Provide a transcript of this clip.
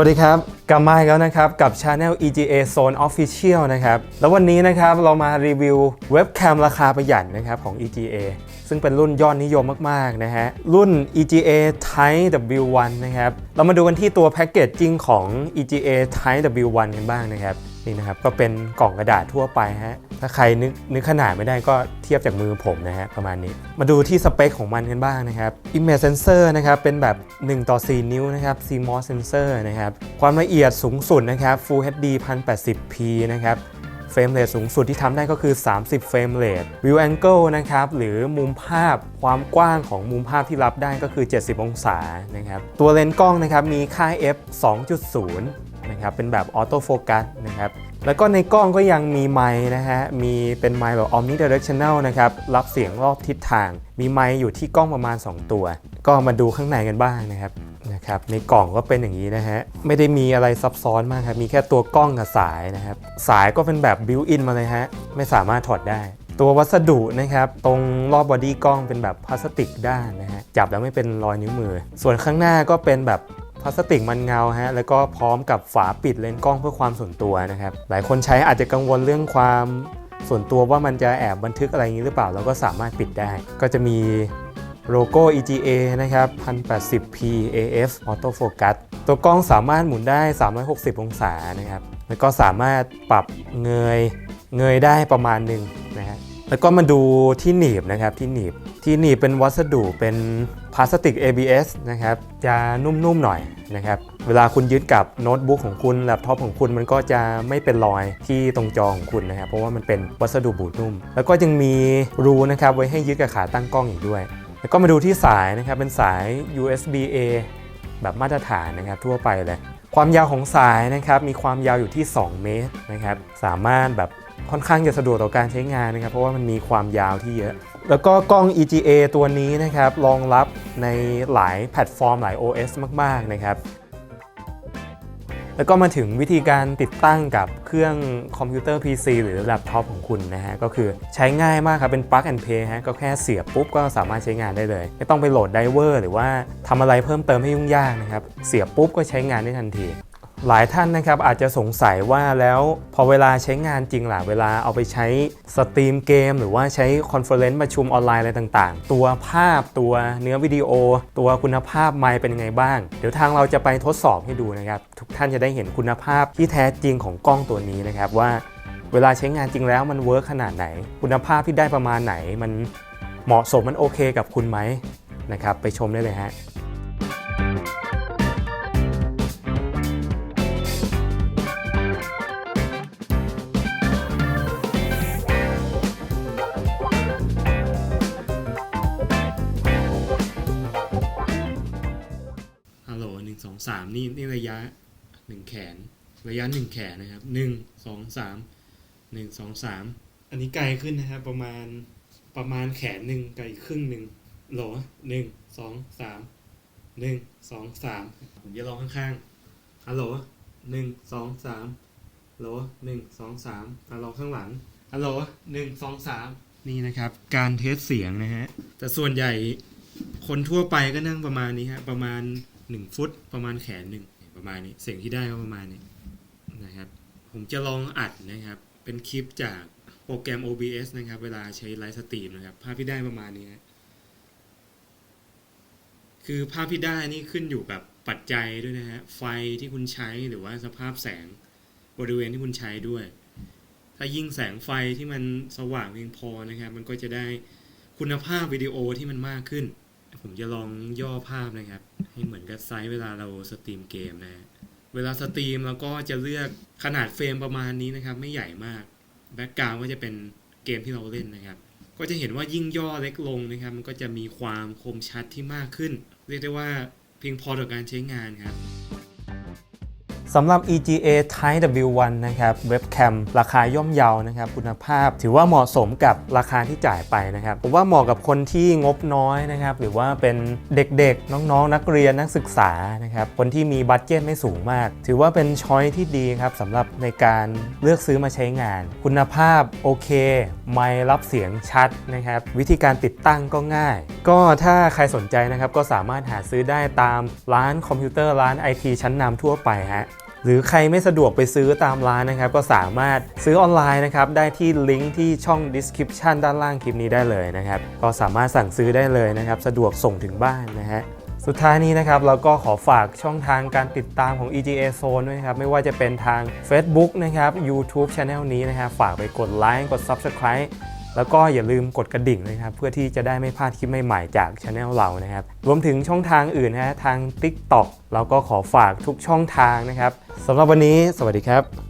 วัสดีครับ กลับมาอีกแล้วนะครับ กับ Channel EGA Zone Official นะครับ แล้ววันนี้นะครับเรามารีวิวเว็บแคมราคาประหยัดนะครับของ EGA ซึ่งเป็นรุ่นยอดนิยมมาก ๆ นะฮะ รุ่น EGA Type W1 นะครับ เรามาดูกันที่ตัวแพ็กเกจจิ้งของ EGA Type W1 กันบ้างนะครับ นี่นะครับก็เป็นกล่องกระดาษทั่วไปฮะถ้าใครนึกนึกขนาดไม่ได้ก็เทียบจากมือผมนะฮะประมาณนี้ มาดูที่สเปคของมันกันบ้างนะครับ Image Sensor นะครับเป็นแบบ 1 ต่อ 4 นิ้วนะครับ CMOS Sensor นะครับความละเอียดสูงสุดนะครับ Full HD 1080p นะครับเฟรมเรทสูงสุดที่ทำได้ก็คือ 30 เฟรมเรท View Angle นะครับหรือมุมภาพความกว้างของมุมภาพที่รับได้ก็คือ 70 องศานะครับตัวเลนส์กล้องนะครับมีค่า f 2.0 นะครับเป็นแบบออโต้โฟกัสนะครับแล้วก็ในกล้องก็ยังมีไมค์นะฮะมีเป็นไมค์แบบ omnidirectional นะครับรับเสียงรอบทิศทาง มีไมค์อยู่ที่กล้องประมาณ 2 ตัว ก็มาดูข้างในกันบ้างนะครับนะครับในกล่องก็เป็นอย่างนี้นะฮะไม่ได้มีอะไรซับซ้อนมากครับมีแค่ตัวกล้องกับสายนะครับสายก็เป็นแบบ built in มาเลยฮะไม่สามารถถอดได้ตัววัสดุนะครับตรงรอบบอดี้กล้องเป็นแบบพลาสติกด้านนะฮะจับแล้วไม่เป็นรอยนิ้วมือ ส่วนข้างหน้าก็เป็นแบบ พลาสติกมันเงาฮะแล้วก็พร้อมกับฝาปิดเลนส์กล้องเพื่อความส่วนตัวนะครับหลายคนใช้อาจจะกังวลเรื่องความส่วนตัวว่ามันจะแอบบันทึกอะไรอย่างนี้หรือเปล่าเราก็สามารถปิดได้ ก็จะมีโลโก้ EGA นะครับ 1080p AF Auto Focus ตัวกล้องสามารถหมุนได้ 360 องศานะครับ แล้วก็สามารถปรับเงยเงยได้ประมาณหนึ่งนะฮะ แล้วก็มาดูที่หนีบนะครับที่หนีบ ที่นีบเป็นวัสดุเป็นพลาสติก ABS นะครับจะนุ่มๆหน่อยนะครับเวลาคุณยึดกับโน้ตบุ๊กของคุณแล็ปท็อปของคุณมันก็จะไม่เป็นรอยที่ตรงจอของคุณนะครับเพราะว่ามันเป็นวัสดุบูดนุ่ม แล้วก็ยังมีรูนะครับไว้ให้ยึดกับขาตั้งกล้องอีกด้วย แล้วก็มาดูที่สายนะครับเป็นสาย USB A แบบมาตรฐานนะครับทั่วไปเลยความยาวของสายนะครับมีความยาวอยู่ที่ 2 เมตรนะครับสามารถแบบค่อนข้างจะสะดวกต่อการใช้งานนะครับ เพราะว่ามันมีความยาวที่เยอะ แล้วก็กล้อง EGA ตัวนี้นะครับรองรับในหลายแพลตฟอร์มหลาย OS มาก ๆ นะครับ แล้วก็มาถึงวิธีการติดตั้งกับเครื่องคอมพิวเตอร์ PC หรือแล็ปท็อปของคุณนะฮะ ก็คือใช้ง่ายมากครับ เป็น plug and play ฮะ ก็แค่เสียบปุ๊บก็สามารถใช้งานได้เลย ไม่ต้องไปโหลดไดเวอร์หรือว่าทำอะไรเพิ่มเติมให้ยุ่งยากนะครับ เสียบปุ๊บก็ใช้งานได้ทันที หลายท่านนะครับอาจจะสงสัยว่าแล้วพอเวลาใช้งานจริงหล่ะเวลาเอาไปใช้สตรีมเกม หรือว่าใช้คอนเฟอเรนซ์ประชุมออนไลน์อะไรต่างๆ ตัวภาพตัวเนื้อวิดีโอ ตัวคุณภาพไมค์เป็นยังไงบ้าง เดี๋ยวทางเราจะไปทดสอบให้ดูนะครับ ทุกท่านจะได้เห็นคุณภาพที่แท้จริงของกล้องตัวนี้นะครับว่า เวลาใช้งานจริงแล้วมันเวิร์คขนาดไหน คุณภาพที่ได้ประมาณไหน มันเหมาะสมมันโอเคกับคุณไหมนะครับไปชมได้เลยฮะ สองสามนี่นี่ระยะหนึ่งแขน ระยะหนึ่งแขนนะครับหนึ่งสองสามหนึ่งสองสามอันนี้ไกลขึ้นนะครับประมาณประมาณแขนหนึ่งไกลครึ่งหนึ่งโหลหนึ่งสองสามหนึ่งสองสามผมจะลองข้างๆฮัลโหลหนึ่งสองสามโหลหนึ่งสองสามอะลองข้างหลังฮัลโหลหนึ่งสองสามนี่นะครับ การเทสเสียงนะฮะแต่ส่วนใหญ่คนทั่วไปก็นั่งประมาณนี้ฮะประมาณ 1ฟุตประมาณแขนหนึ่งประมาณนี้เสียงที่ได้ก็ประมาณนี้นะครับผมจะลองอัดนะครับเป็นคลิปจากโปรแกรม OBS นะครับ เวลาใช้ไลฟ์สตรีมนะครับ ภาพที่ได้ประมาณนี้คือภาพที่ได้นี่ขึ้นอยู่กับปัจจัยด้วยนะฮะไฟที่คุณใช้หรือว่าสภาพแสงบริเวณที่คุณใช้ด้วย ถ้ายิ่งแสงไฟที่มันสว่างเพียงพอนะครับ มันก็จะได้คุณภาพวิดีโอที่มันมากขึ้น ผมจะลองย่อภาพนะครับ ให้เหมือนกับไซส์เวลาเราสตรีมเกมนะเวลาสตรีมเราก็จะเลือกขนาดเฟรมประมาณนี้นะครับ ไม่ใหญ่มากแบ็กกราวก็จะเป็นเกมที่เราเล่นนะครับ ก็จะเห็นว่ายิ่งย่อเล็กลงนะครับ มันก็จะมีความคมชัดที่มากขึ้น เรียกได้ว่าเพียงพอต่อการใช้งานครับ สำหรับ EGA Type W1 นะครับเว็บแคมราคาย่อมเยานะครับคุณภาพ ถือว่าเหมาะสมกับราคาที่จ่ายไปนะครับผมว่าเหมาะกับคนที่งบน้อยนะครับหรือว่าเป็นเด็กๆ น้องๆ นักเรียนนักศึกษานะครับคนที่มีบัตเจ็ตไม่สูงมาก ถือว่าเป็นช้อยที่ดีครับสำหรับในการเลือกซื้อมาใช้งาน คุณภาพโอเค ไมค์รับเสียงชัดนะครับวิธีการติดตั้งก็ง่าย ก็ถ้าใครสนใจนะครับก็สามารถหาซื้อได้ตามร้านคอมพิวเตอร์ร้านไอทีชั้นนำทั่วไปฮะ หรือใครไม่สะดวกไปซื้อตามร้านนะครับ ก็สามารถซื้อออนไลน์นะครับ ได้ที่ลิงก์ที่ช่อง description ด้านล่างคลิปนี้ได้เลยนะครับ ก็สามารถสั่งซื้อได้เลยนะครับ สะดวกส่งถึงบ้านนะฮะสุดท้ายนี้นะครับเราก็ขอฝากช่องทางการติดตามของ EGA Zone ด้วยครับ ไม่ว่าจะเป็นทาง Facebook นะครับ YouTube Channel นี้นะครับ ฝากไปกดไลค์กด Subscribe แล้วก็อย่าลืมกดกระดิ่งนะครับ เพื่อที่จะได้ไม่พลาดคลิปใหม่ๆจากช anel เรานะครับ รวมถึงช่องทางอื่นนะทาง TikTok เราก็ขอฝากทุกช่องทางนะครับสำหรับวันนี้ สวัสดีครับ